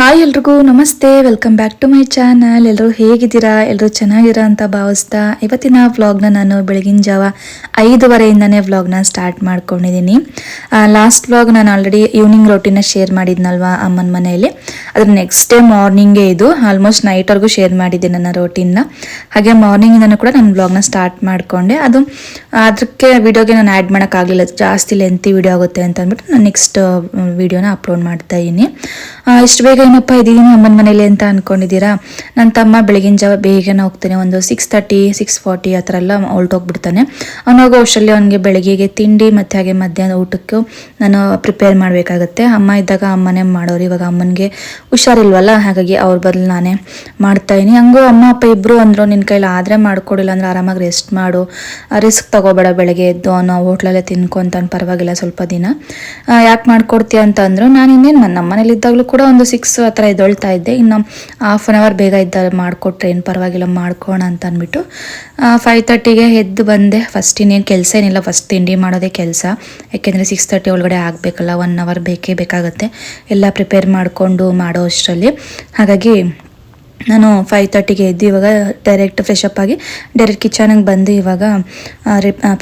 Hi ಎಲ್ರಿಗೂ, ನಮಸ್ತೆ. Welcome back to my channel ಎಲ್ಲರೂ ಹೇಗಿದ್ದೀರಾ? ಎಲ್ಲರೂ ಚೆನ್ನಾಗಿರಾ ಅಂತ ಭಾವಿಸ್ತಾ ಇವತ್ತಿನ ವ್ಲಾಗ್ನ ನಾನು ಬೆಳಗಿನ ಜಾವ ಐದುವರೆಯಿಂದನೇ ವ್ಲಾಗ್ನ ಸ್ಟಾರ್ಟ್ ಮಾಡ್ಕೊಂಡಿದ್ದೀನಿ. ಲಾಸ್ಟ್ ವ್ಲಾಗ್ ನಾನು ಆಲ್ರೆಡಿ ಈವ್ನಿಂಗ್ ರೊಟೀನ ಶೇರ್ ಮಾಡಿದ್ನಲ್ವಾ ಅಮ್ಮನ ಮನೆಯಲ್ಲಿ. ಅದ್ರ ನೆಕ್ಸ್ಟ್ ಡೇ ಮಾರ್ನಿಂಗೇ ಇದು. ಆಲ್ಮೋಸ್ಟ್ ನೈಟ್ವರೆಗೂ ಶೇರ್ ಮಾಡಿದ್ದೆ ನನ್ನ ರೋಟೀನ್ನ ಹಾಗೆ ಮಾರ್ನಿಂಗಿಂದನೂ ಕೂಡ ನಾನು ವ್ಲಾಗ್ನ ಸ್ಟಾರ್ಟ್ ಮಾಡಿಕೊಂಡೆ. ಅದು ಅದಕ್ಕೆ ವಿಡಿಯೋಗೆ ನಾನು ಆ್ಯಡ್ ಮಾಡೋಕ್ಕಾಗಲಿಲ್ಲ ಜಾಸ್ತಿ ಲೆಂತಿ ವಿಡಿಯೋ ಆಗುತ್ತೆ ಅಂತ ಅಂದ್ಬಿಟ್ಟು ನಾನು ನೆಕ್ಸ್ಟ್ ವಿಡಿಯೋನ ಅಪ್ಲೋಡ್ ಮಾಡ್ತಾ ಇದ್ದೀನಿ. ಇಷ್ಟು ಬೇಗ ಏನಪ್ಪ ಇದ್ದೀನಿ ಅಮ್ಮನ ಮನೇಲಿ ಅಂತ ಅನ್ಕೊಂಡಿದ್ದೀರಾ? ನನ್ನ ತಮ್ಮ ಬೆಳಗಿನ ಜಾವ ಬೇಗನೆ ಹೋಗ್ತಾನೆ. ಒಂದು ಸಿಕ್ಸ್ ತರ್ಟಿ ಸಿಕ್ಸ್ ಫಾರ್ಟಿ ಆ ಥರ ಎಲ್ಲ ಹೊಲ್ಟೋಗ್ಬಿಡ್ತಾನೆ ಅವನಾಗ ಅಷ್ಟರಲ್ಲಿ ಅವನಿಗೆ ಬೆಳಗ್ಗೆಗೆ ತಿಂಡಿ ಮತ್ತು ಹಾಗೆ ಮಧ್ಯಾಹ್ನ ಊಟಕ್ಕೂ ನಾನು ಪ್ರಿಪೇರ್ ಮಾಡಬೇಕಾಗತ್ತೆ. ಅಮ್ಮ ಇದ್ದಾಗ ಅಮ್ಮನೇ ಮಾಡೋರು. ಇವಾಗ ಅಮ್ಮನಿಗೆ ಹುಷಾರಿಲ್ವಲ್ಲ? ಹಾಗಾಗಿ ಅವ್ರ ಬದಲು ನಾನೇ ಮಾಡ್ತಾ ಇದೀನಿ ಹಂಗೂ ಅಮ್ಮ, ಅಪ್ಪ ಇಬ್ಬರು ಅಂದರು ನಿನ್ನ ಕೈಲಿ ಆದರೆ ಮಾಡ್ಕೊಡಿಲ್ಲ ಅಂದ್ರೆ ಆರಾಮಾಗಿ ರೆಸ್ಟ್ ಮಾಡು. ರಿಸ್ಕ್ ತಗೋಬೇಡ ಬೆಳಗ್ಗೆ ಎದ್ದು. ಅವನು ಹೋಟ್ಲಲ್ಲೇ ತಿನ್ಕೊಂತಾನೆ ಪರವಾಗಿಲ್ಲ ಸ್ವಲ್ಪ ದಿನ. ಯಾಕೆ ಮಾಡ್ಕೊಡ್ತೀಯ? ಅಂತ ಅಂದರು. ನಾನು ಇನ್ನೇನು ನಮ್ಮ ಮನೇಲಿ ಇದ್ದಾಗಲೂ ಕೂಡ ಒಂದು ಸಿಕ್ಸ್ ಆ ಥರ ಎದೊಳ್ತಾ ಇದ್ದೆ. ಇನ್ನು ಹಾಫ್ ಆನ್ ಅವರ್ ಬೇಗ ಇದ್ದ ಮಾಡಿಕೊಟ್ರೆ ಏನು ಪರವಾಗಿಲ್ಲ ಮಾಡ್ಕೋಣ ಅಂತ ಅಂದ್ಬಿಟ್ಟು ಫೈವ್ ತರ್ಟಿಗೆ ಎದ್ದು ಬಂದೆ. ಫಸ್ಟ್ ಇನ್ನೇನು ಕೆಲಸ ಏನಿಲ್ಲ ಫಸ್ಟ್ ತಿಂಡಿ ಮಾಡೋದೇ ಕೆಲಸ. ಯಾಕೆಂದರೆ ಸಿಕ್ಸ್ ತರ್ಟಿ ಒಳಗಡೆ ಆಗಬೇಕಲ್ಲ ಒನ್ ಅವರ್ ಬೇಕೇ ಬೇಕಾಗುತ್ತೆ. ಎಲ್ಲ ಪ್ರಿಪೇರ್ ಮಾಡಿಕೊಂಡು ಮಾಡೋ ಅಷ್ಟರಲ್ಲಿ. ಹಾಗಾಗಿ ನಾನು ಫೈವ್ ತರ್ಟಿಗೆ ಎದ್ದು ಇವಾಗ ಡೈರೆಕ್ಟ್ ಫ್ರೆಶ್ ಅಪ್ ಆಗಿ ಡೈರೆಕ್ಟ್ ಕಿಚನಿಗೆ ಬಂದು ಇವಾಗ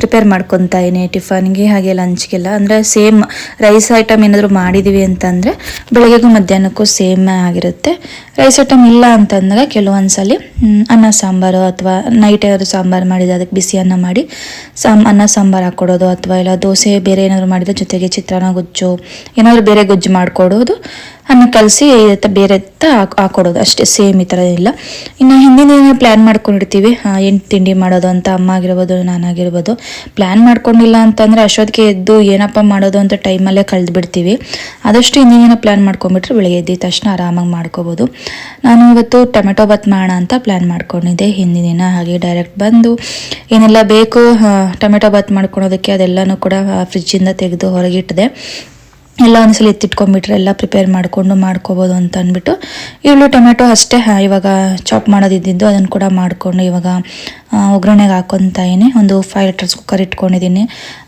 ಪ್ರಿಪೇರ್ ಮಾಡ್ಕೊತಾ ಇದ್ದೀನಿ ಟಿಫನ್ಗೆ ಹಾಗೆ ಲಂಚ್ಗೆಲ್ಲ ಅಂದರೆ ಸೇಮ್ ರೈಸ್ ಐಟಮ್ ಏನಾದರೂ ಮಾಡಿದ್ದೀವಿ ಅಂತಂದರೆ ಬೆಳಗ್ಗೆಗೂ ಮಧ್ಯಾಹ್ನಕ್ಕೂ ಸೇಮ್ ಆಗಿರುತ್ತೆ. ರೈಸ್ ಐಟಮ್ ಇಲ್ಲ ಅಂತಂದಾಗ ಕೆಲವೊಂದು ಸಲ ಅನ್ನ, ಸಾಂಬಾರು ಅಥವಾ ನೈಟ್ ಏನಾದರೂ ಸಾಂಬಾರು ಮಾಡಿದರೆ ಅದಕ್ಕೆ ಬಿಸಿ ಅನ್ನ ಮಾಡಿ ಸಾಂ ಅನ್ನ, ಸಾಂಬಾರು ಹಾಕ್ಕೊಡೋದು ಅಥವಾ ಇಲ್ಲ ದೋಸೆ ಬೇರೆ ಏನಾದರೂ ಮಾಡಿದ್ರೆ ಜೊತೆಗೆ ಚಿತ್ರಾನ್ನ, ಗೊಜ್ಜು, ಏನಾದರೂ ಬೇರೆ ಗೊಜ್ಜು ಮಾಡಿಕೊಡೋದು. ಅನ್ನ ಕಲಸಿ ಬೇರೆ ಹಾಕೊಡೋದು. ಅಷ್ಟೇ, ಸೇಮ್ ಈ ಥರ ಇಲ್ಲ ಇನ್ನು ಹಿಂದಿನ ದಿನ ಪ್ಲ್ಯಾನ್ ಮಾಡ್ಕೊಂಡಿರ್ತೀವಿ. ಏನು ತಿಂಡಿ ಮಾಡೋದು ಅಂತ, ಅಮ್ಮ ಆಗಿರ್ಬೋದು ನಾನಾಗಿರ್ಬೋದು ಪ್ಲ್ಯಾನ್ ಮಾಡ್ಕೊಂಡಿಲ್ಲ ಅಂತಂದರೆ ಅಷ್ಟೊತ್ತಿಗೆ ಎದ್ದು ಏನಪ್ಪ ಮಾಡೋದು ಅಂತ ಟೈಮಲ್ಲೇ ಕಳೆದು ಬಿಡ್ತೀವಿ ಆದಷ್ಟು ಹಿಂದಿನ ದಿನ ಪ್ಲ್ಯಾನ್ ಮಾಡ್ಕೊಂಡ್ಬಿಟ್ರೆ ಬೆಳಗ್ಗೆ ಎದ್ದಿದ ತಕ್ಷಣ ಆರಾಮಾಗಿ ಮಾಡ್ಕೋಬೋದು. ನಾನು ಇವತ್ತು ಟೊಮೆಟೊ ಬಾತ್ ಮಾಡೋಣ ಅಂತ ಪ್ಲ್ಯಾನ್ ಮಾಡ್ಕೊಂಡಿದ್ದೆ. ಹಿಂದಿನ ದಿನ ಹಾಗೆ ಡೈರೆಕ್ಟ್ ಬಂದು ಏನೆಲ್ಲ ಬೇಕು ಟೊಮೆಟೊ ಬಾತ್ ಮಾಡ್ಕೊಳೋದಕ್ಕೆ ಅದೆಲ್ಲನೂ ಕೂಡ ಫ್ರಿಜ್ಜಿಂದ ತೆಗೆದು ಹೊರಗಿಟ್ಟಿದೆ ಎಲ್ಲ ಒಂದ್ಸಲ ಎತ್ತಿಟ್ಕೊಂಡ್ಬಿಟ್ರೆ ಎಲ್ಲ ಪ್ರಿಪೇರ್ ಮಾಡಿಕೊಂಡು ಮಾಡ್ಕೋಬೋದು ಅಂತ ಅಂದ್ಬಿಟ್ಟು ಈರುಳ್ಳಿ ಟೊಮೆಟೊ ಅಷ್ಟೇ ಇವಾಗ ಚಾಪ್ ಮಾಡೋದಿದ್ದು ಅದನ್ನು ಕೂಡ ಮಾಡಿಕೊಂಡು ಇವಾಗ ಒಗ್ಗರಣೆಗೆ ಹಾಕೊತಾಯಿನಿ ಒಂದು ಫೈವ್ ಲೀಟರ್ಸ್ ಕುಕ್ಕರ್ ಇಟ್ಕೊಂಡಿದ್ದೀನಿ.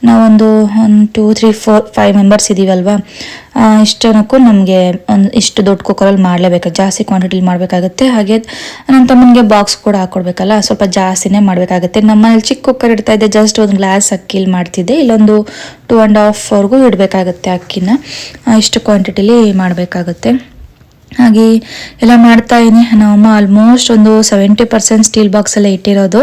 ನಾವೊಂದು ಒಂದು two three four five members ಇದ್ದೀವಲ್ವಾ ಇಷ್ಟನಕ್ಕೂ ನಮಗೆ ಒಂದು ಇಷ್ಟು ದೊಡ್ಡ ಕುಕ್ಕರಲ್ಲಿ ಮಾಡಲೇಬೇಕು. ಜಾಸ್ತಿ ಕ್ವಾಂಟಿಟಿಲಿ ಮಾಡಬೇಕಾಗುತ್ತೆ. ಹಾಗೆ ನನ್ನ ತಮ್ಮನಿಗೆ ಬಾಕ್ಸ್ ಕೂಡ ಹಾಕ್ಕೊಡ್ಬೇಕಲ್ಲ ಸ್ವಲ್ಪ ಜಾಸ್ತಿನೇ ಮಾಡಬೇಕಾಗುತ್ತೆ. ನಮ್ಮಲ್ಲಿ ಚಿಕ್ಕ ಕುಕ್ಕರ್ ಇಡ್ತಾ ಇದ್ದೆ ಜಸ್ಟ್ ಒಂದು ಗ್ಲಾಸ್ ಅಕ್ಕಿಲಿ ಮಾಡ್ತಿದ್ದೆ. ಇಲ್ಲೊಂದು ಟೂ ಆ್ಯಂಡ್ ಹಾಫ್ವರೆಗೂ ಇಡಬೇಕಾಗುತ್ತೆ ಅಕ್ಕಿನ. ಇಷ್ಟು ಕ್ವಾಂಟಿಟಿಲಿ ಮಾಡಬೇಕಾಗುತ್ತೆ. ಹಾಗೆ ಎಲ್ಲ ಮಾಡ್ತಾ ಇದೀನಿ ನಮ್ಮಮ್ಮ ಆಲ್ಮೋಸ್ಟ್ ಒಂದು ಸೆವೆಂಟಿ ಪರ್ಸೆಂಟ್ ಸ್ಟೀಲ್ ಬಾಕ್ಸಲ್ಲೇ ಇಟ್ಟಿರೋದು.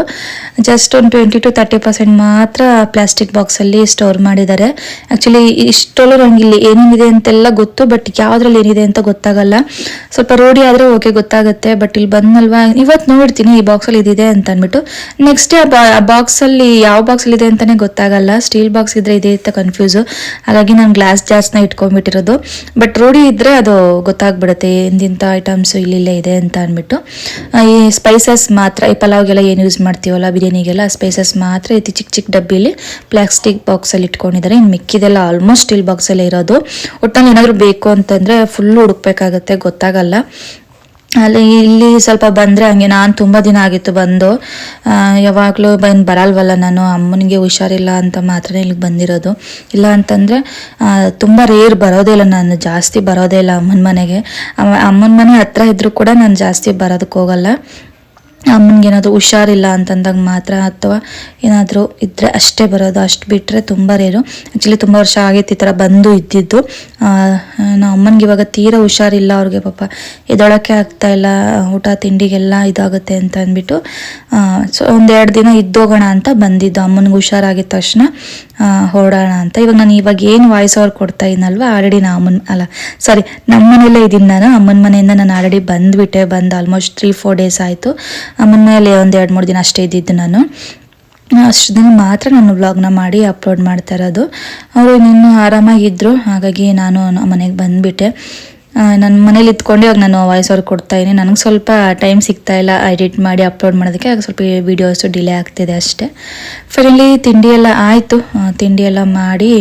ಜಸ್ಟ್ ಒಂದು ಟ್ವೆಂಟಿ ಟು ತರ್ಟಿ ಪರ್ಸೆಂಟ್ ಮಾತ್ರ ಪ್ಲಾಸ್ಟಿಕ್ ಬಾಕ್ಸಲ್ಲಿ ಸ್ಟೋರ್ ಮಾಡಿದ್ದಾರೆ. ಆ್ಯಕ್ಚುಲಿ ಇಷ್ಟೊಳಗೆ ನಂಗೆ ಇಲ್ಲಿ ಏನೇನಿದೆ ಅಂತೆಲ್ಲ ಗೊತ್ತು ಬಟ್ ಯಾವುದ್ರಲ್ಲಿ ಏನಿದೆ ಅಂತ ಗೊತ್ತಾಗಲ್ಲ. ಸ್ವಲ್ಪ ರೋಡಿ ಆದರೆ ಓಕೆ ಗೊತ್ತಾಗುತ್ತೆ ಬಟ್ ಇಲ್ಲಿ ಬಂದಲ್ವಾ? ಇವತ್ತು ನೋಡ್ತೀನಿ ಈ ಬಾಕ್ಸಲ್ಲಿ ಇದಿದೆ ಅಂತ ಅಂದ್ಬಿಟ್ಟು. ನೆಕ್ಸ್ಟ್ ಆ ಬಾಕ್ಸಲ್ಲಿ ಯಾವ ಬಾಕ್ಸಲ್ಲಿ ಇದೆ ಅಂತಲೇ ಗೊತ್ತಾಗಲ್ಲ. ಸ್ಟೀಲ್ ಬಾಕ್ಸ್ ಇದ್ರೆ ಇದೆ ಅಂತ ಕನ್ಫ್ಯೂಸು ಹಾಗಾಗಿ ನಾನು ಗ್ಲಾಸ್ ಜಾಸ್ನ ಇಟ್ಕೊಂಡ್ಬಿಟ್ಟಿರೋದು. ಬಟ್ ರೋಡಿ ಇದ್ದರೆ ಅದು ಗೊತ್ತಾಗ್ಬಿಡುತ್ತೆ. ಎಂದಿಂಥ ಐಟಮ್ಸು ಇಲ್ಲಿಲ್ಲೇ ಇದೆ ಅಂತ ಅಂದ್ಬಿಟ್ಟು ಈ ಸ್ಪೈಸಸ್ ಮಾತ್ರ, ಈ ಪಲಾವ್ಗೆಲ್ಲ ಏನು ಯೂಸ್ ಮಾಡ್ತೀವಲ್ಲ, ಬಿರಿಯಾನಿಗೆಲ್ಲ ಸ್ಪೈಸಸ್ ಮಾತ್ರ ಇತ್ತು. ಚಿಕ್ಕ ಚಿಕ್ಕ ಡಬ್ಬಿಲಿ ಪ್ಲಾಸ್ಟಿಕ್ ಬಾಕ್ಸಲ್ಲಿ ಇಟ್ಕೊಂಡಿದ್ದಾರೆ. ಇನ್ನು ಮಿಕ್ಕಿದೆಲ್ಲ ಆಲ್ಮೋಸ್ಟ್ ಸ್ಟೀಲ್ ಬಾಕ್ಸಲ್ಲೇ ಇರೋದು. ಒಟ್ಟಲ್ಲಿ ಏನಾದರೂ ಬೇಕು ಅಂತಂದರೆ ಫುಲ್ಲು ಹುಡುಕ್ಬೇಕಾಗತ್ತೆ, ಗೊತ್ತಾಗಲ್ಲ. ಅಲ್ಲಿ ಇಲ್ಲಿ ಸ್ವಲ್ಪ ಬಂದರೆ ಹಂಗೆ ನಾನು ತುಂಬ ದಿನ ಆಗಿತ್ತು ಬಂದು ಯಾವಾಗಲೂ ಬಂದು ಬರಲ್ವಲ್ಲ ನಾನು, ಅಮ್ಮನಿಗೆ ಹುಷಾರಿಲ್ಲ ಅಂತ ಮಾತ್ರ ಇಲ್ಲಿಗೆ ಬಂದಿರೋದು. ಇಲ್ಲ ಅಂತಂದರೆ ತುಂಬ ರೇರ್ ಬರೋದೇ ಇಲ್ಲ ನಾನು, ಜಾಸ್ತಿ ಬರೋದೇ ಇಲ್ಲ ಅಮ್ಮನ ಮನೆಗೆ. ಅಮ್ಮನ ಮನೆ ಹತ್ರ ಇದ್ದರೂ ಕೂಡ ನಾನು ಜಾಸ್ತಿ ಬರೋದಕ್ಕೆ ಹೋಗಲ್ಲ. ಅಮ್ಮನಿಗೆ ಏನಾದರೂ ಹುಷಾರಿಲ್ಲ ಅಂತಂದಾಗ ಮಾತ್ರ ಅಥವಾ ಏನಾದರೂ ಇದ್ದರೆ ಅಷ್ಟೇ ಬರೋದು. ಅಷ್ಟು ಬಿಟ್ಟರೆ ತುಂಬ ರೇರು ಆ್ಯಕ್ಚುಲಿ ತುಂಬ ವರ್ಷ ಆಗೈತೆ ಈ ಥರ ಬಂದು ಇದ್ದಿದ್ದು. ನಾವು ಅಮ್ಮನಿಗೆ ಇವಾಗ ತೀರಾ ಹುಷಾರಿಲ್ಲ ಅವ್ರಿಗೆ ಪಾಪ. ಎದೊಳಕ್ಕೆ ಆಗ್ತಾ ಇಲ್ಲ, ಊಟ ತಿಂಡಿಗೆಲ್ಲ ಇದಾಗುತ್ತೆ ಅಂತ ಅಂದ್ಬಿಟ್ಟು ಸೊ ಒಂದೆರಡು ದಿನ ಇದ್ದೋಗೋಣ ಅಂತ ಬಂದಿದ್ದು. ಅಮ್ಮನಿಗೆ ಹುಷಾರಾಗಿದ್ದ ತಕ್ಷಣ. ಹೊರಡೋಣ ಅಂತ. ಇವಾಗ ನಾನು ಇವಾಗ ಏನು ವಾಯ್ಸ್ ಅವ್ರು ಕೊಡ್ತಾ ಇದ್ನಲ್ವ? ಆಲ್ರೆಡಿ ನಾ ಅಮ್ಮನ, ಅಲ್ಲ ಸಾರಿ ನಮ್ಮ ಮನೆಯಲ್ಲೇ ಇದ್ದೀನಿ ನಾನು. ಅಮ್ಮನ ಮನೆಯಿಂದ ನಾನು ಆಲ್ರೆಡಿ ಬಂದುಬಿಟ್ಟೆ, ಬಂದು ಆಲ್ಮೋಸ್ಟ್ ತ್ರೀ ಫೋರ್ ಡೇಸ್ ಆಯಿತು. ಅಮ್ಮನ ಮೇಲೆ ಒಂದು ಎರಡು, ಮೂರು ದಿನ ಅಷ್ಟೇ ಇದ್ದಿದ್ದು ನಾನು. ಅಷ್ಟು ದಿನ ಮಾತ್ರ ನಾನು ವ್ಲಾಗ್ನ ಮಾಡಿ ಅಪ್ಲೋಡ್ ಮಾಡ್ತಾ ಇರೋದು. ಅವರು ಇನ್ನೂ ಆರಾಮಾಗಿದ್ದರು ಹಾಗಾಗಿ ನಾನು ಮನೆಗೆ ಬಂದುಬಿಟ್ಟೆ. ನನ್ನ ಮನೇಲಿ ಇದ್ಕೊಂಡು ಇವಾಗ ನಾನು ವಾಯ್ಸ್ ಅವ್ರಿಗೆ ಕೊಡ್ತಾ ಇದ್ದೀನಿ. ನನಗೆ ಸ್ವಲ್ಪ ಟೈಮ್ ಸಿಗ್ತಾ ಇಲ್ಲ ಎಡಿಟ್ ಮಾಡಿ ಅಪ್ಲೋಡ್ ಮಾಡೋದಕ್ಕೆ. ಆಗ ಸ್ವಲ್ಪ ವೀಡಿಯೋಸು ಡಿಲೇ ಆಗ್ತಿದೆ ಅಷ್ಟೇ. ಫೈನಲಿ ತಿಂಡಿ ಎಲ್ಲ ಆಯಿತು. ತಿಂಡಿ ಎಲ್ಲ ಮಾಡಿ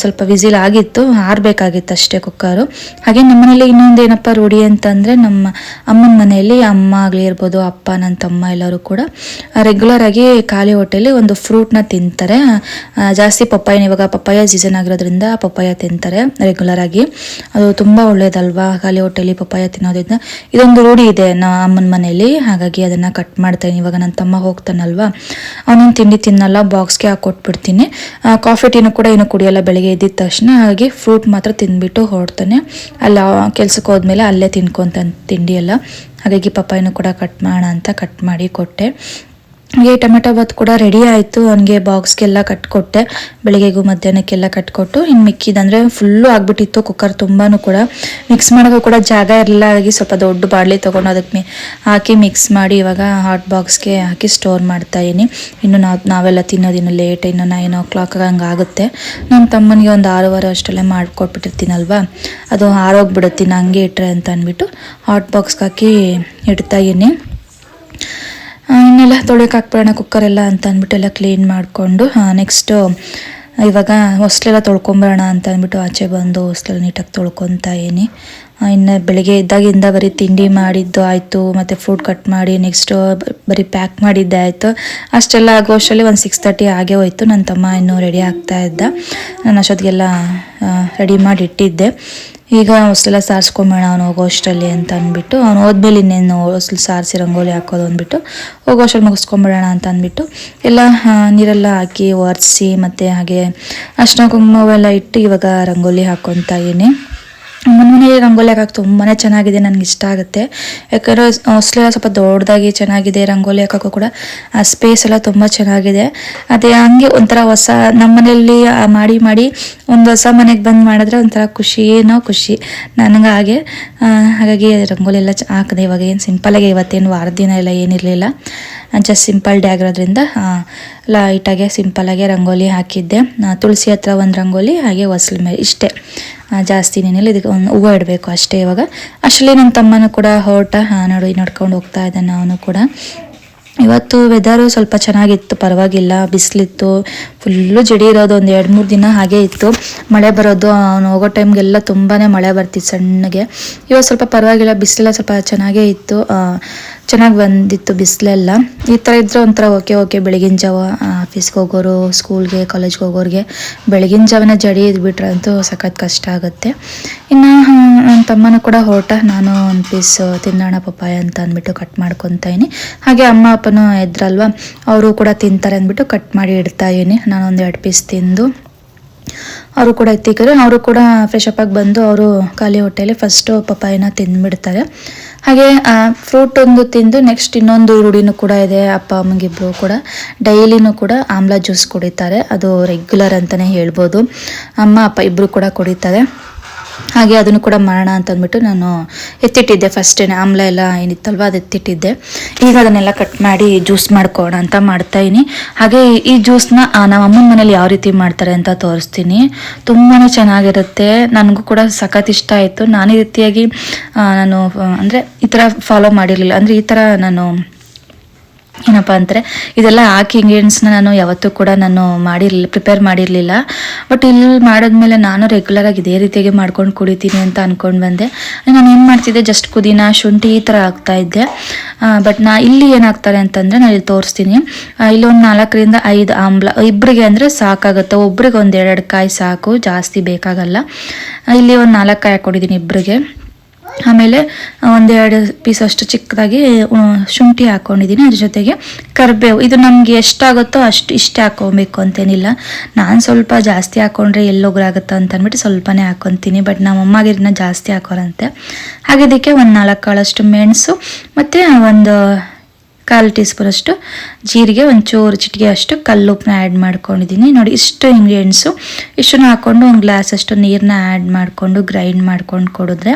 ಸ್ವಲ್ಪ ವಿಸಿಲ್ ಆಗಿತ್ತು. ಆರಬೇಕಾಗಿತ್ತು ಅಷ್ಟೇ ಕುಕ್ಕರು ಹಾಗೆ ನಮ್ಮ ಮನೇಲಿ ಇನ್ನೊಂದು ಏನಪ್ಪ ರೂಢಿ ಅಂತಂದರೆ ನಮ್ಮ ಅಮ್ಮನ ಮನೆಯಲ್ಲಿ ಅಮ್ಮ ಆಗಲಿ ಇರ್ಬೋದು, ಅಪ್ಪ ನನ್ನ ತಮ್ಮ ಎಲ್ಲರೂ ಕೂಡ ರೆಗ್ಯುಲರ್ ಆಗಿ ಖಾಲಿ ಹೊಟ್ಟೆಲಿ ಒಂದು ಫ್ರೂಟ್ನ ತಿಂತಾರೆ. ಜಾಸ್ತಿ ಪಪ್ಪಾಯನ ಇವಾಗ ಪಪ್ಪಾಯ ಸೀಸನ್ ಆಗಿರೋದ್ರಿಂದ ಪಪ್ಪಾಯ ತಿಂತಾರೆ ರೆಗ್ಯುಲರ್ ಆಗಿ. ಅದು ತುಂಬ ಒಳ್ಳೇದಲ್ವಾ? ಖಾಲಿ ಹೊಟ್ಟೆಲಿ ಪಪ್ಪಾಯ ತಿನ್ನೋದ್ರಿಂದ ಇದೊಂದು ರೂಢಿ ಇದೆ ನಮ್ಮ ಅಮ್ಮನ ಮನೇಲಿ. ಹಾಗಾಗಿ ಅದನ್ನು ಕಟ್ ಮಾಡ್ತಾಯಿನಿ ಇವಾಗ ನನ್ನ ತಮ್ಮ ಹೋಗ್ತಾನಲ್ವಾ? ಅವನೇನು ತಿಂಡಿ ತಿನ್ನಲ್ಲ ಬಾಕ್ಸ್ಗೆ ಕೊಟ್ಬಿಡ್ತೀನಿ ಕಾಫಿ ಟೀನು ಕೂಡ ಏನು ಕುಡಿಯಲ್ಲ, ಬೆಳಗ್ಗೆ ಎದ್ದಿದ ತಕ್ಷಣ. ಹಾಗೆ ಫ್ರೂಟ್ ಮಾತ್ರ ತಿಂದ್ಬಿಟ್ಟು ಹೊರಡ್ತಾನೆ. ಅಲ್ಲ, ಕೆಲ್ಸಕ್ಕೆ ಹೋದ್ಮೇಲೆ ಅಲ್ಲೇ ತಿನ್ಕೊತ ತಿಂಡಿ ಎಲ್ಲ. ಹಾಗಾಗಿ ಪಪ್ಪಾಯನೂ ಕೂಡ ಕಟ್ ಮಾಡೋಣ ಅಂತ ಕಟ್ ಮಾಡಿ ಕೊಟ್ಟೆ. ಹಾಗೆ ಟೊಮೆಟೊ ಬಾತ್ ಕೂಡ ರೆಡಿ ಆಯಿತು. ಅವನಿಗೆ ಬಾಕ್ಸ್ಗೆಲ್ಲ ಕಟ್ಕೊಟ್ಟೆ. ಬೆಳಿಗ್ಗೆಗೂ ಮಧ್ಯಾಹ್ನಕ್ಕೆಲ್ಲ ಕಟ್ಕೊಟ್ಟು ಇನ್ನು ಮಿಕ್ಕಿದಂದರೆ ಫುಲ್ಲು ಆಗಿಬಿಟ್ಟಿತ್ತು ಕುಕ್ಕರ್ ತುಂಬಾ ಕೂಡ. ಮಿಕ್ಸ್ ಮಾಡೋಕ್ಕೂ ಕೂಡ ಜಾಗ ಇರಲಿಲ್ಲ. ಹಾಗಾಗಿ ಸ್ವಲ್ಪ ದೊಡ್ಡ ಬಾಣಲಿ ತೊಗೊಂಡು ಅದಕ್ಕೆ ಹಾಕಿ ಮಿಕ್ಸ್ ಮಾಡಿ ಇವಾಗ ಹಾಟ್ ಬಾಕ್ಸ್ಗೆ ಹಾಕಿ ಸ್ಟೋರ್ ಮಾಡ್ತಾ ಇದೀನಿ ಇನ್ನು ನಾವು ನಾವೆಲ್ಲ ತಿನ್ನೋದು ಇನ್ನು ಲೇಟ್ ಇನ್ನು ನೈನ್ ಓ ಕ್ಲಾಕ್ ಹಂಗೆ ಆಗುತ್ತೆ. ನಮ್ಮ ತಮ್ಮನಿಗೆ ಒಂದು ಆರೂವರೆ ಅಷ್ಟೆಲ್ಲ ಮಾಡಿಕೊಟ್ಬಿಟ್ಟಿರ್ತೀನಲ್ವಾ? ಅದು ಆರೋಗ್ಬಿಡುತ್ತೆ, ಇನ್ನು ಹಂಗೆ ಇಟ್ಟರೆ ಅಂತ ಅಂದ್ಬಿಟ್ಟು ಹಾಟ್ ಬಾಕ್ಸ್ಗೆ ಹಾಕಿ ಇಡ್ತಾ ಇದ್ದೀನಿ. ಇನ್ನೆಲ್ಲ ತೊಳೆಯೋಕೆ ಹಾಕ್ಬಿಡೋಣ ಕುಕ್ಕರೆಲ್ಲ ಅಂತ ಅಂದ್ಬಿಟ್ಟು ಎಲ್ಲ ಕ್ಲೀನ್ ಮಾಡಿಕೊಂಡು ನೆಕ್ಸ್ಟು ಇವಾಗ ಹೊಸ್ಲೆಲ್ಲ ತೊಳ್ಕೊಂಬರೋಣ ಅಂತ ಅಂದ್ಬಿಟ್ಟು ಆಚೆ ಬಂದು ಹೊಸ್ಲೆಲ್ಲ ನೀಟಾಗಿ ತೊಳ್ಕೊತಾ ಇದೀನಿ ಇನ್ನು ಬೆಳಿಗ್ಗೆ ಇದ್ದಾಗಿಂದ ಬರೀ ತಿಂಡಿ ಮಾಡಿದ್ದು ಆಯಿತು, ಮತ್ತು ಫುಡ್ ಕಟ್ ಮಾಡಿ ನೆಕ್ಸ್ಟು ಬರೀ ಪ್ಯಾಕ್ ಮಾಡಿದ್ದೆ ಆಯಿತು. ಅಷ್ಟೆಲ್ಲ ಆಗೋ ಅಷ್ಟರಲ್ಲಿ ಒಂದು ಸಿಕ್ಸ್ ತರ್ಟಿ ಆಗೇ ಹೋಯ್ತು. ನನ್ನ ತಮ್ಮ ಇನ್ನೂ ರೆಡಿ ಆಗ್ತಾ ಇದ್ದ. ನಾನು ಅಷ್ಟೊತ್ತಿಗೆಲ್ಲ ರೆಡಿ ಮಾಡಿ ಇಟ್ಟಿದ್ದೆ. ಈಗ ಹೊಸ್ಟೆಲ್ಲ ಸಾರಿಸ್ಕೊಂಬೇಡ ಅವ್ನು ಹೋಗೋ ಅಷ್ಟರಲ್ಲಿ ಅಂತ ಅಂದ್ಬಿಟ್ಟು, ಅವ್ನು ಹೋದ್ಮೇಲೆ ಇನ್ನೇನು ಹೊಸ್ಲು ಸಾರಿಸಿ ರಂಗೋಲಿ ಹಾಕೋದು ಅಂದ್ಬಿಟ್ಟು, ಹೋಗೋ ಅಷ್ಟರಲ್ಲಿ ಮುಗಿಸ್ಕೊಂಬಿಡೋಣ ಅಂತ ಅಂದ್ಬಿಟ್ಟು, ಎಲ್ಲ ನೀರೆಲ್ಲ ಹಾಕಿ ಒರೆಸಿ ಮತ್ತು ಹಾಗೆ ಅರ್ಶಿನ ಕುಂಕುಮವೆಲ್ಲ ಇಟ್ಟು ಇವಾಗ ರಂಗೋಲಿ ಹಾಕ್ಕೊತಾ ಮನೆ ರಂಗೋಲಿ ಹಾಕಕ್ಕೆ ತುಂಬಾ ಚೆನ್ನಾಗಿದೆ, ನನಗೆ ಇಷ್ಟ ಆಗುತ್ತೆ. ಯಾಕಂದರೆ ಹೊಸ್ಲೆಲ್ಲ ಸ್ವಲ್ಪ ದೊಡ್ಡದಾಗಿ ಚೆನ್ನಾಗಿದೆ ರಂಗೋಲಿ ಹಾಕೋಕ್ಕೂ ಕೂಡ, ಆ ಸ್ಪೇಸ್ ಎಲ್ಲ ತುಂಬ ಚೆನ್ನಾಗಿದೆ. ಅದೇ ಹಂಗೆ ಒಂಥರ ಹೊಸ ನಮ್ಮ ಮನೆಯಲ್ಲಿ ಮಾಡಿ ಮಾಡಿ ಒಂದು ಹೊಸ ಮನೆಗೆ ಬಂದು ಮಾಡಿದ್ರೆ ಒಂಥರ ಖುಷಿಯೇನೋ ಖುಷಿ. ನನಗೆ ಹಾಗೆ ಹಾಗಾಗಿ ರಂಗೋಲಿ ಎಲ್ಲ ಹಾಕಿದೆ ಇವಾಗ ಏನು ಸಿಂಪಲಾಗಿ ಇವತ್ತೇನು ವಾರದ ದಿನ ಎಲ್ಲ ಏನಿರಲಿಲ್ಲ. ಜಸ್ಟ್ ಸಿಂಪಲ್ ಡೇ ಆಗಿರೋದ್ರಿಂದ ಲೈಟಾಗೆ ಸಿಂಪಲಾಗೆ ರಂಗೋಲಿ ಹಾಕಿದ್ದೆ. ತುಳಸಿ ಹತ್ರ ಒಂದು ರಂಗೋಲಿ, ಹಾಗೆ ಹೊಸಲು ಮೇಲೆ ಇಷ್ಟೇ. ಜಾಸ್ತಿ ಏನಿಲ್ಲ ಇದಕ್ಕೆ ಒಂದು ಹೂವು ಇಡಬೇಕು ಅಷ್ಟೇ ಇವಾಗ. ಅಷ್ಟರಲ್ಲಿ ನನ್ನ ತಮ್ಮನೂ ಕೂಡ ಹೊರಟ ನೋಡಿ ನಡ್ಕೊಂಡು ಹೋಗ್ತಾ ಇದ್ದಾನೆ ಅವನು ಕೂಡ. ಇವತ್ತು ವೆದರು ಸ್ವಲ್ಪ ಚೆನ್ನಾಗಿತ್ತು, ಪರವಾಗಿಲ್ಲ, ಬಿಸಿಲಿತ್ತು ಫುಲ್ಲು ಜಡಿ ಇರೋದು ಒಂದು ಎರಡು ಮೂರು ದಿನ ಹಾಗೆ ಇತ್ತು. ಮಳೆ ಬರೋದು ಅವನು ಹೋಗೋ ಟೈಮ್ಗೆಲ್ಲ ತುಂಬಾ ಮಳೆ ಬರ್ತಿತ್ತು ಸಣ್ಣಗೆ. ಇವತ್ತು ಸ್ವಲ್ಪ ಪರವಾಗಿಲ್ಲ, ಬಿಸಿಲೆಲ್ಲ ಸ್ವಲ್ಪ ಚೆನ್ನಾಗೇ ಇತ್ತು. ಚೆನ್ನಾಗಿ ಬಂದಿತ್ತು ಬಿಸಿಲೆಲ್ಲ. ಈ ಥರ ಇದ್ದರೆ ಒಂಥರ ಓಕೆ ಓಕೆ ಬೆಳಗಿನ ಜಾವ ಆಫೀಸ್ಗೆ ಹೋಗೋರು ಸ್ಕೂಲ್ಗೆ ಕಾಲೇಜ್ಗೆ ಹೋಗೋರಿಗೆ ಬೆಳಗಿನ ಜಾವನ ಜಡಿ ಇದ್ಬಿಟ್ರೆ ಅಂತೂ ಸಖತ್ ಕಷ್ಟ ಆಗುತ್ತೆ. ಇನ್ನು ನನ್ನ ತಮ್ಮನೂ ಕೂಡ ಹೊರಟ. ನಾನು ಒಂದು ಪೀಸ್ ತಿನ್ನೋಣ ಪಪ್ಪಾಯ ಅಂತ ಅಂದ್ಬಿಟ್ಟು ಕಟ್ ಮಾಡ್ಕೊತಾಯಿನಿ ಹಾಗೆ ಅಮ್ಮ, ಅಪ್ಪನೂ ಇದ್ರಲ್ವ, ಅವರು ಕೂಡ ತಿಂತಾರೆ ಅಂದ್ಬಿಟ್ಟು ಕಟ್ ಮಾಡಿ ಇಡ್ತಾ ನಾನೊಂದು ಎರಡು ಪೀಸ್ ತಿಂದು. ಅವರು ಕೂಡ ಎತ್ತಿಕ್ಕಿದ್ರೆ. ಅವರು ಕೂಡ ಫ್ರೆಶ್ ಅಪ್ ಆಗಿ ಬಂದು ಅವರು ಖಾಲಿ ಹೊಟ್ಟೆಯಲ್ಲಿ ಫಸ್ಟು ಪಪ್ಪಾಯನ ತಿಂದುಬಿಡ್ತಾರೆ. ಹಾಗೆ ಫ್ರೂಟ್ ಒಂದು ತಿಂದು ನೆಕ್ಸ್ಟ್ ಇನ್ನೊಂದು ರೂಢಿನೂ ಕೂಡ ಇದೆ. ಅಪ್ಪ ಅಮ್ಮಗಿಬ್ರು ಕೂಡ ಡೈಲಿನೂ ಕೂಡ ಆಮ್ಲ ಜ್ಯೂಸ್ ಕುಡಿತಾರೆ. ಅದು ರೆಗ್ಯುಲರ್ ಅಂತಲೇ ಹೇಳ್ಬೋದು. ಅಮ್ಮ, ಅಪ್ಪ ಇಬ್ಬರು ಕೂಡ ಕುಡಿತಾರೆ. ಹಾಗೆ ಅದನ್ನು ಕೂಡ ಮಾಡೋಣ ಅಂತ ಅಂದ್ಬಿಟ್ಟು ನಾನು ಎತ್ತಿಟ್ಟಿದ್ದೆ ಫಸ್ಟೇ ಆಮ್ಲ ಎಲ್ಲ ಏನಿತ್ತಲ್ವ ಅದು ಎತ್ತಿಟ್ಟಿದ್ದೆ. ಈಗ ಅದನ್ನೆಲ್ಲ ಕಟ್ ಮಾಡಿ ಜ್ಯೂಸ್ ಮಾಡ್ಕೋಣ ಅಂತ ಮಾಡ್ತಾ ಇದೀನಿ ಹಾಗೆ ಈ- ಈ ಜ್ಯೂಸ್ನ ನಮ್ಮ ಅಮ್ಮನ ಮನೇಲಿ ಯಾವ ರೀತಿ ಮಾಡ್ತಾರೆ ಅಂತ ತೋರಿಸ್ತೀನಿ. ತುಂಬಾ ಚೆನ್ನಾಗಿರುತ್ತೆ. ನನಗೂ ಕೂಡ ಸಖತ್ ಇಷ್ಟ ಆಯಿತು. ನಾನು ಈ ರೀತಿಯಾಗಿ ನಾನು, ಅಂದರೆ ಈ ಥರ ಫಾಲೋ ಮಾಡಿರಲಿಲ್ಲ. ಅಂದರೆ ಈ ಥರ ನಾನು ಏನಪ್ಪ ಅಂದರೆ ಇದೆಲ್ಲ ಹಾಕಿ ಇಂಗ್ರೀಡಿಯೆಂಟ್ಸ್ನ ನಾನು ಯಾವತ್ತೂ ಕೂಡ ನಾನು ಮಾಡಿರಲಿಲ್ಲ ಪ್ರಿಪೇರ್ ಮಾಡಿರಲಿಲ್ಲ. ಬಟ್ ಇಲ್ಲಿ ಮಾಡಿದ್ಮೇಲೆ ನಾನು ರೆಗ್ಯುಲರಾಗಿ ಇದೇ ರೀತಿಯಾಗಿ ಮಾಡ್ಕೊಂಡು ಕುಡಿತೀನಿ ಅಂತ ಅಂದ್ಕೊಂಡು ಬಂದೆ. ನಾನು ಏನು ಮಾಡ್ತಿದ್ದೆ? ಜಸ್ಟ್ ಕುದಿನ ಶುಂಠಿ ಈ ಥರ ಆಗ್ತಾಯಿದ್ದೆ ಬಟ್ ನಾ ಇಲ್ಲಿ ಏನಾಗ್ತಾರೆ ಅಂತಂದರೆ ನಾನು ಇಲ್ಲಿ ತೋರಿಸ್ತೀನಿ. ಇಲ್ಲಿ ಒಂದು ನಾಲ್ಕರಿಂದ ಐದು ಆಮ್ಲ ಇಬ್ಬರಿಗೆ ಅಂದರೆ ಸಾಕಾಗುತ್ತೆ. ಒಬ್ರಿಗೆ ಒಂದು ಎರಡೆರಡು ಕಾಯಿ ಸಾಕು, ಜಾಸ್ತಿ ಬೇಕಾಗಲ್ಲ. ಇಲ್ಲಿ ಒಂದು ನಾಲ್ಕು ಕಾಯಿ ಹಾಕ್ಕೊಂಡಿದ್ದೀನಿ ಇಬ್ಬರಿಗೆ ಆಮೇಲೆ ಒಂದೆರಡು ಪೀಸ್ ಅಷ್ಟು ಚಿಕ್ಕದಾಗಿ ಶುಂಠಿ ಹಾಕ್ಕೊಂಡಿದ್ದೀನಿ ಅದ್ರ ಜೊತೆಗೆ ಕರಿಬೇವು. ಇದು ನಮಗೆ ಎಷ್ಟಾಗುತ್ತೋ ಅಷ್ಟು ಇಷ್ಟೇ ಹಾಕ್ಕೊಬೇಕು ಅಂತೇನಿಲ್ಲ. ನಾನು ಸ್ವಲ್ಪ ಜಾಸ್ತಿ ಹಾಕ್ಕೊಂಡ್ರೆ ಎಲ್ಲೋಗ್ರಾಗುತ್ತೋ ಅಂತ ಅಂದ್ಬಿಟ್ಟು ಸ್ವಲ್ಪನೇ ಹಾಕ್ಕೊತೀನಿ ಬಟ್ ನಮ್ಮ ಅಮ್ಮಗೆ ಇದನ್ನ ಜಾಸ್ತಿ ಹಾಕೋರಂತೆ ಹಾಗೆ ಇದಕ್ಕೆ ಒಂದು ನಾಲ್ಕು ಕಾಳಷ್ಟು ಮೆಣಸು, ಮತ್ತು ಒಂದು ಕಾಲು ಟೀ ಸ್ಪೂನಷ್ಟು ಜೀರಿಗೆ ಒಂಚೂರು ಚಿಟಿಕೆ ಅಷ್ಟು ಕಲ್ಲುಪ್ಪನ್ನ ಆ್ಯಡ್ ಮಾಡ್ಕೊಂಡಿದ್ದೀನಿ ನೋಡಿ, ಇಷ್ಟು ಇಂಗ್ರೀಡಿಯೆಂಟ್ಸು ಇಷ್ಟನ್ನು ಹಾಕ್ಕೊಂಡು ಒಂದು ಗ್ಲಾಸ್ ಅಷ್ಟು ನೀರನ್ನ ಆ್ಯಡ್ ಮಾಡಿಕೊಂಡು ಗ್ರೈಂಡ್ ಮಾಡ್ಕೊಂಡು ಕೊಡಿದ್ರೆ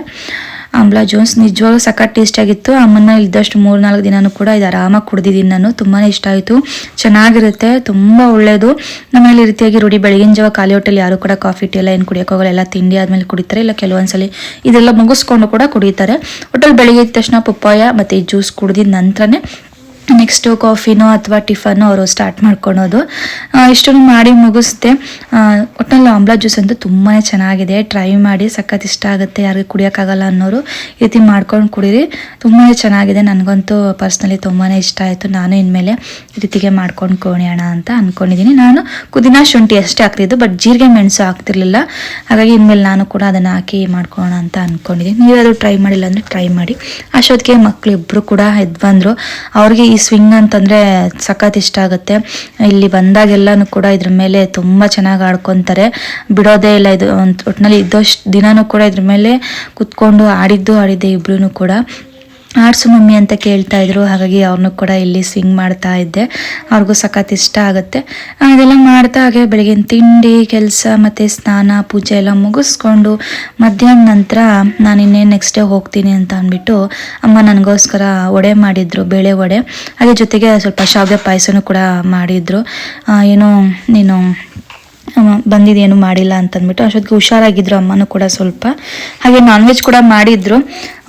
ಆಮ್ಲ ಜ್ಯೂಸ್ ನಿಜವಾಗ್ಲೂ ಸಖತ್ ಟೇಸ್ಟಾಗಿತ್ತು ಅಮ್ಮನ ಇದ್ದಷ್ಟು ಮೂರು ನಾಲ್ಕು ದಿನನೂ ಕೂಡ ಇದು ಆರಾಮಾಗಿ ಕುಡಿದಿದ್ದೀನಿ ನಾನು. ತುಂಬಾ ಇಷ್ಟ ಆಯಿತು. ಚೆನ್ನಾಗಿರುತ್ತೆ, ತುಂಬ ಒಳ್ಳೇದು. ನಮ್ಮಲ್ಲಿ ರೀತಿಯಾಗಿ ರೂಢಿ ಬೆಳಗಿನ ಜಾವ ಖಾಲಿ ಹೊಟ್ಟೆಲಿ ಯಾರು ಕೂಡ ಕಾಫಿ, ಟೀ ಎಲ್ಲ ಏನು ಕುಡಿಯೋಕ್ಕೋಗಲ್ಲ ಎಲ್ಲ ತಿಂಡಿ ಆದಮೇಲೆ ಕುಡಿತಾರೆ. ಇಲ್ಲ ಕೆಲವೊಂದ್ಸಲಿ ಇದೆಲ್ಲ ಮುಗಿಸ್ಕೊಂಡು ಕೂಡ ಕುಡಿತಾರೆ. ಒಟ್ಟಲ್ಲಿ ಬೆಳಿಗ್ಗೆ ತಕ್ಷಣ ಪಪ್ಪಾಯ ಮತ್ತು ಜ್ಯೂಸ್ ಕುಡಿದಿದ ನಂತರನೇ ನೆಕ್ಸ್ಟು ಕಾಫಿನೋ ಅಥವಾ ಟಿಫನೋ ಅವರು ಸ್ಟಾರ್ಟ್ ಮಾಡ್ಕೊಳೋದು. ಇಷ್ಟನ್ನು ಮಾಡಿ ಮುಗಿಸ್ದೆ. ಒಟ್ಟಿನಲ್ಲಿ ಆಮ್ಲಾ ಜ್ಯೂಸ್ ಅಂತೂ ತುಂಬಾ ಚೆನ್ನಾಗಿದೆ. ಟ್ರೈ ಮಾಡಿ, ಸಖತ್ ಇಷ್ಟ ಆಗುತ್ತೆ. ಯಾರಿಗೂ ಕುಡಿಯೋಕ್ಕಾಗಲ್ಲ ಅನ್ನೋರು ಈ ರೀತಿ ಮಾಡ್ಕೊಂಡು ಕುಡೀರಿ. ತುಂಬಾ ಚೆನ್ನಾಗಿದೆ. ನನಗಂತೂ ಪರ್ಸ್ನಲಿ ತುಂಬಾ ಇಷ್ಟ ಆಯಿತು. ನಾನು ಇನ್ಮೇಲೆ ಈ ರೀತಿಗೆ ಮಾಡ್ಕೊಂಡು ಕೋಣಿಯೋಣ ಅಂತ ಅಂದ್ಕೊಂಡಿದ್ದೀನಿ ನಾನು ಕುದಿನ ಶುಂಠಿ ಅಷ್ಟೇ ಹಾಕ್ತಿದ್ದು ಬಟ್ ಜೀರಿಗೆ ಮೆಣಸು ಹಾಕ್ತಿರ್ಲಿಲ್ಲ. ಹಾಗಾಗಿ ಇನ್ಮೇಲೆ ನಾನು ಕೂಡ ಅದನ್ನು ಹಾಕಿ ಮಾಡ್ಕೊಳ್ಳೋಣ ಅಂತ ಅಂದ್ಕೊಂಡಿದ್ದೀನಿ ನೀವಾದರೂ ಟ್ರೈ ಮಾಡಿಲ್ಲ ಅಂದರೆ ಟ್ರೈ ಮಾಡಿ. ಅಷ್ಟೊತ್ತಿಗೆ ಮಕ್ಕಳು ಇಬ್ಬರು ಕೂಡ ಎದ್ದು ಬಂದರು ಅವ್ರಿಗೆ ಈ ಸ್ವಿಂಗ್ ಅಂತಂದರೆ ಸಖತ್ ಇಷ್ಟ ಆಗುತ್ತೆ. ಇಲ್ಲಿ ಬಂದಾಗೆಲ್ಲನೂ ಕೂಡ ಇದ್ರ ಮೇಲೆ ತುಂಬ ಚೆನ್ನಾಗಿ ಆಡ್ಕೊತಾರೆ. ಬಿಡೋದೇ ಇಲ್ಲ ಇದು ಒಟ್ಟಿನಲ್ಲಿ ಇದ್ದಷ್ಟು ದಿನಾನು ಕೂಡ ಇದ್ರ ಮೇಲೆ ಕುತ್ಕೊಂಡು ಆಡಿದ್ದು ಆಡಿದ್ದೆ ಇಬ್ರು ಕೂಡ. ಆಡ್ಸು ಮಮ್ಮಿ ಅಂತ ಕೇಳ್ತಾ ಇದ್ರು, ಹಾಗಾಗಿ ಅವ್ರನ್ನೂ ಕೂಡ ಇಲ್ಲಿ ಸ್ವಿಂಗ್ ಮಾಡ್ತಾ ಇದ್ದೆ. ಅವ್ರಿಗೂ ಸಖತ್ ಇಷ್ಟ ಆಗುತ್ತೆ. ಅದೆಲ್ಲ ಮಾಡ್ತಾ ಹಾಗೆ ಬೆಳಗಿನ ತಿಂಡಿ, ಕೆಲಸ ಮತ್ತು ಸ್ನಾನ, ಪೂಜೆ ಎಲ್ಲ ಮುಗಿಸ್ಕೊಂಡು ಮಧ್ಯಾಹ್ನ ನಂತರ ನಾನು ಇನ್ನೇನು ನೆಕ್ಸ್ಟ್ ಡೇ ಹೋಗ್ತೀನಿ ಅಂತ ಅಂದ್ಬಿಟ್ಟು ಅಮ್ಮ ನನಗೋಸ್ಕರ ವಡೆ ಮಾಡಿದ್ರು, ಬೇಳೆ ವಡೆ. ಹಾಗೆ ಜೊತೆಗೆ ಸ್ವಲ್ಪ ಶಾವಿಗೆ ಪಾಯಸನೂ ಕೂಡ ಮಾಡಿದ್ರು. ಏನೋ, ನೀನು ಬಂದಿದ್ದೇನು ಮಾಡಿಲ್ಲ ಅಂತಂದ್ಬಿಟ್ಟು ಅಷ್ಟೊತ್ತಿಗೆ ಹುಷಾರಾಗಿದ್ರು ಅಮ್ಮನೂ ಕೂಡ ಸ್ವಲ್ಪ. ಹಾಗೆ ನಾನ್ ವೆಜ್ ಕೂಡ ಮಾಡಿದ್ರು.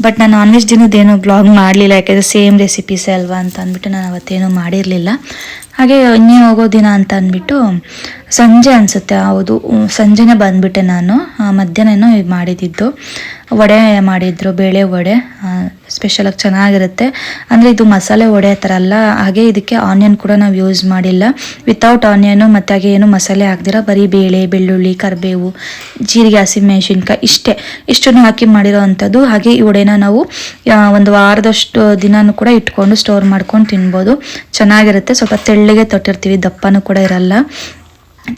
ಬಟ್ ನಾನು ನಾನ್ ವೆಜ್ ದಿನದ್ದೇನು ಬ್ಲಾಗ್ ಮಾಡಲಿಲ್ಲ, ಯಾಕೆಂದರೆ ಸೇಮ್ ರೆಸಿಪೀಸೇ ಅಲ್ವಾ ಅಂತ ಅಂದ್ಬಿಟ್ಟು ನಾನು ಅವತ್ತೇನು ಮಾಡಿರಲಿಲ್ಲ. ಹಾಗೆ ಇನ್ನೇ ಹೋಗೋ ದಿನ ಅಂತ ಅಂದ್ಬಿಟ್ಟು ಸಂಜೆ ಅನಿಸುತ್ತೆ, ಹೌದು. ಸಂಜೆನೇ ಬಂದ್ಬಿಟ್ಟೆ ನಾನು. ಮಧ್ಯಾಹ್ನ ಮಾಡಿದ್ದಿದ್ದು ವಡೆ ಮಾಡಿದ್ರು, ಬೇಳೆ ವಡೆ ಸ್ಪೆಷಲಾಗಿ ಚೆನ್ನಾಗಿರುತ್ತೆ. ಅಂದರೆ ಇದು ಮಸಾಲೆ ವಡೆ ಥರ ಅಲ್ಲ. ಹಾಗೆ ಇದಕ್ಕೆ ಆನಿಯನ್ ಕೂಡ ನಾವು ಯೂಸ್ ಮಾಡಿಲ್ಲ. ವಿತೌಟ್ ಆನಿಯನು ಮತ್ತು ಹಾಗೆ ಏನು ಮಸಾಲೆ ಹಾಕ್ದಿರ, ಬರೀ ಬೇಳೆ, ಬೆಳ್ಳುಳ್ಳಿ, ಕರಿಬೇವು, ಜೀರಿಗೆ, ಹಸಿಮೆಣಸಿನ್ಕಾಯಿ ಇಷ್ಟೇ. ಇಷ್ಟನ್ನು ಹಾಕಿ ಮಾಡಿರೋ ಅಂಥದ್ದು ಹಾಗೆ ಈ ವಡೆನ ನಾವು ಒಂದು ವಾರದಷ್ಟು ದಿನನೂ ಕೂಡ ಇಟ್ಕೊಂಡು ಸ್ಟೋರ್ ಮಾಡ್ಕೊಂಡು ತಿನ್ಬೋದು. ಚೆನ್ನಾಗಿರುತ್ತೆ. ಸ್ವಲ್ಪ ತೆಳ್ಳಗೆ ತೊಟ್ಟಿರ್ತೀವಿ, ದಪ್ಪನೂ ಕೂಡ ಇರಲ್ಲ.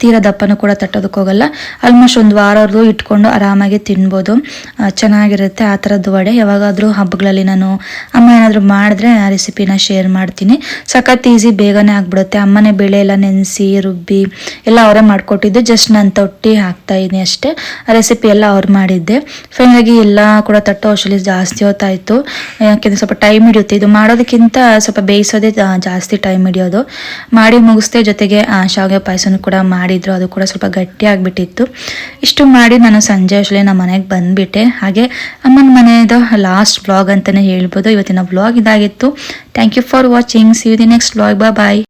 ತೀರಾ ದಪ್ಪನೂ ಕೂಡ ತಟ್ಟೋದಕ್ಕೆ ಹೋಗಲ್ಲ. ಆಲ್ಮೋಸ್ಟ್ ಒಂದು ವಾರವರೆಗೂ ಇಟ್ಕೊಂಡು ಆರಾಮಾಗಿ ತಿನ್ಬೋದು. ಚೆನ್ನಾಗಿರುತ್ತೆ ಆ ಥರದ್ದು ವಡೆ. ಯಾವಾಗಾದರೂ ಹಬ್ಬಗಳಲ್ಲಿ ನಾನು ಅಮ್ಮ ಏನಾದರೂ ಮಾಡಿದ್ರೆ ಆ ರೆಸಿಪಿನ ಶೇರ್ ಮಾಡ್ತೀನಿ. ಸಖತ್ ಈಸಿ, ಬೇಗನೆ ಆಗ್ಬಿಡುತ್ತೆ. ಅಮ್ಮನೇ ಬೇಳೆ ಎಲ್ಲ ನೆನೆಸಿ, ರುಬ್ಬಿ ಎಲ್ಲ ಅವರೇ ಮಾಡಿಕೊಟ್ಟಿದ್ದು. ಜಸ್ಟ್ ನಾನು ತೊಟ್ಟಿ ಹಾಕ್ತಾ ಇದ್ದೀನಿ ಅಷ್ಟೇ. ಆ ರೆಸಿಪಿ ಎಲ್ಲ ಅವ್ರು ಮಾಡಿದ್ದೆ. ಫೈನಲಾಗಿ ಎಲ್ಲ ಕೂಡ ತಟ್ಟೋ ಔಷಧಿ ಜಾಸ್ತಿ ಹೊತ್ತಾಯಿತು. ಯಾಕೆಂದರೆ ಸ್ವಲ್ಪ ಟೈಮ್ ಹಿಡಿಯುತ್ತೆ. ಇದು ಮಾಡೋದಕ್ಕಿಂತ ಸ್ವಲ್ಪ ಬೇಯಿಸೋದೇ ಜಾಸ್ತಿ ಟೈಮ್ ಹಿಡಿಯೋದು. ಮಾಡಿ ಮುಗಿಸ್ದೆ ಜೊತೆಗೆ ಶಾವಿಗೆ ಪಾಯಸನೂ ಕೂಡ ಮಾಡಿದ್ರು, ಅದು ಕೂಡ ಸ್ವಲ್ಪ ಗಟ್ಟಿ ಆಗಿಬಿಟ್ಟಿತ್ತು. ಇಷ್ಟು ಮಾಡಿ ನಾನು ಸಂಜೆ ಅಷ್ಟೇ ನಮ್ಮ ಮನೆಗೆ ಬಂದುಬಿಟ್ಟೆ. ಹಾಗೆ ಅಮ್ಮನ ಮನೆಯದು ಲಾಸ್ಟ್ ಬ್ಲಾಗ್ ಅಂತಲೇ ಹೇಳ್ಬೋದು. ಇವತ್ತಿನ ಬ್ಲಾಗ್ ಇದಾಗಿತ್ತು. Thank you for watching see you the next blog ಬಾ ಬಾಯ್